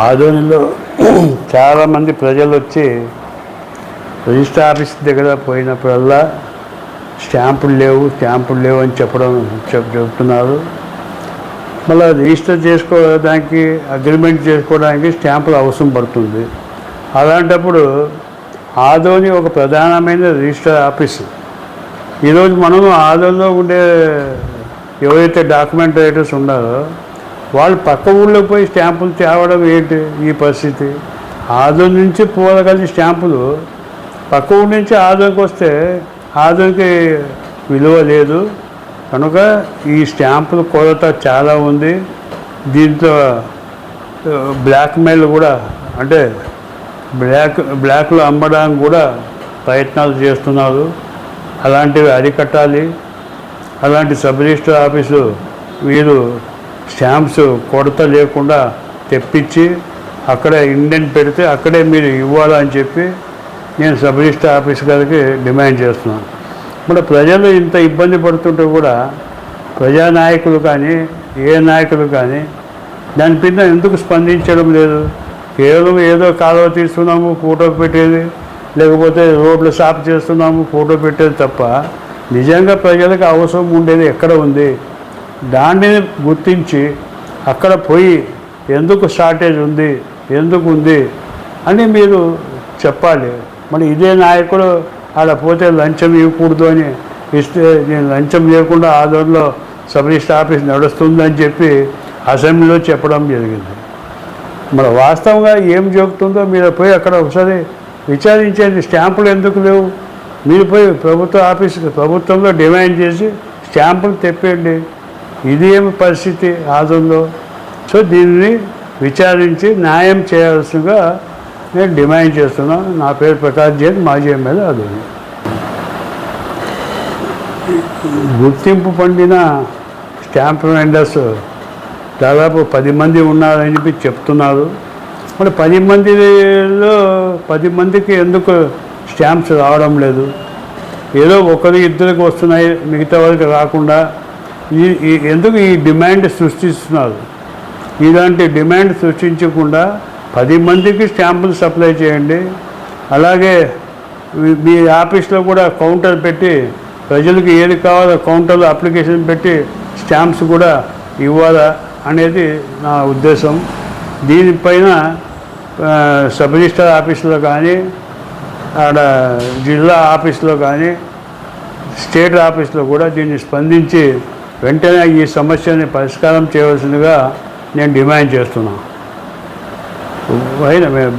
ఆదోనిలో చాలామంది ప్రజలు వచ్చి రిజిస్టర్ ఆఫీస్ దగ్గర పోయినప్పుడల్లా స్టాంపులు లేవు స్టాంపులు లేవు అని చెప్పడం చెప్ చెప్తున్నారు. మళ్ళీ రిజిస్టర్ చేసుకోవడానికి అగ్రిమెంట్ చేసుకోవడానికి స్టాంపులు అవసరం పడుతుంది. అలాంటప్పుడు ఆదోని ఒక ప్రధానమైన రిజిస్టర్ ఆఫీస్. ఈరోజు మనము ఆదోనిలో ఉండే ఎవరైతే డాక్యుమెంట్ రైటర్స్ ఉన్నారో వాళ్ళు పక్క ఊళ్ళో పోయి స్టాంపులు తేవడం ఏంటి ఈ పరిస్థితి? ఆదో నుంచి పోగలిసి స్టాంపులు పక్క ఊరి నుంచి ఆదోకి వస్తే ఆదోకి విలువ లేదు. కనుక ఈ స్టాంపుల కొరత చాలా ఉంది. దీంట్లో బ్లాక్మెయిల్ కూడా అంటే బ్లాక్ బ్లాక్లో అమ్మడానికి కూడా ప్రయత్నాలు చేస్తున్నారు. అలాంటివి అరికట్టాలి. అలాంటి సబ్ రిజిస్టర్ ఆఫీసు వీరు స్టాంప్స్ కొరత లేకుండా తెప్పించి అక్కడే ఇండెంట్ పెడితే అక్కడే మీరు ఇవ్వాలని చెప్పి నేను సబ్ రిజిస్టర్ ఆఫీస్ గారికి డిమాండ్ చేస్తున్నాను. ఇప్పుడు ప్రజలు ఇంత ఇబ్బంది పడుతుంటే కూడా ప్రజానాయకులు కానీ ఏ నాయకులు కానీ దాని ఎందుకు స్పందించడం లేదు? కేవలం ఏదో కాలువ తీస్తున్నాము ఫోటో పెట్టేది లేకపోతే రోడ్లు సాఫ్ చేస్తున్నాము ఫోటో పెట్టేది తప్ప నిజంగా ప్రజలకు అవసరం ఉండేది ఎక్కడ ఉంది? దాన్ని గుర్తించి అక్కడ పోయి ఎందుకు షార్టేజ్ ఉంది ఎందుకు ఉంది అని మీరు చెప్పాలి. మరి ఇదే నాయకుడు అలా పోతే లంచం ఇవ్వకూడదు అని ఇస్తే నేను లంచం లేకుండా ఆధ్వర్యంలో సబ్ రిజిస్టర్ ఆఫీస్ నడుస్తుందని చెప్పి అసెంబ్లీలో చెప్పడం జరిగింది. మరి వాస్తవంగా ఏం జరుగుతుందో మీరు పోయి అక్కడ ఒకసారి విచారించేది స్టాంపులు ఎందుకు లేవు? మీరు పోయి ప్రభుత్వ ఆఫీస్ ప్రభుత్వంలో డిమాండ్ చేసి స్టాంపులు తెప్పండి ఇది ఏమి పరిస్థితి ఆదుందో సో దీన్ని విచారించి న్యాయం చేయాల్సిందిగా నేను డిమాండ్ చేస్తున్నాను. నా పేరు ప్రకాష్ జైన్ మాజీ ఎమ్మెల్యే అది గుర్తింపు పొందిన స్టాంప్ వెండర్స్ దాదాపు పది మంది ఉన్నారని చెప్పి చెప్తున్నారు. మరి పది మందిలో పది మందికి ఎందుకు స్టాంప్స్ రావడం లేదు? ఏదో ఒకరి ఇద్దరికి వస్తున్నాయి మిగతా వాళ్ళకి రాకుండా ఈ ఎందుకు ఈ డిమాండ్ సృష్టిస్తున్నారు? ఇలాంటి డిమాండ్ సృష్టించకుండా పది మందికి స్టాంపులు సప్లై చేయండి. అలాగే మీ- ఆఫీస్లో కూడా కౌంటర్ పెట్టి ప్రజలకు ఏది కావాలో కౌంటర్లో అప్లికేషన్ పెట్టి స్టాంప్స్ కూడా ఇవ్వాలా అనేది నా ఉద్దేశం. దీనిపైన సబ్ రిజిస్టర్ ఆఫీసులో కానీ ఆడ జిల్లా ఆఫీస్లో కానీ స్టేట్ ఆఫీస్లో కూడా దీన్ని స్పందించి వెంటనే ఈ సమస్యని పరిష్కారం చేయవలసిందిగా నేను డిమాండ్ చేస్తున్నాను అయినా మేము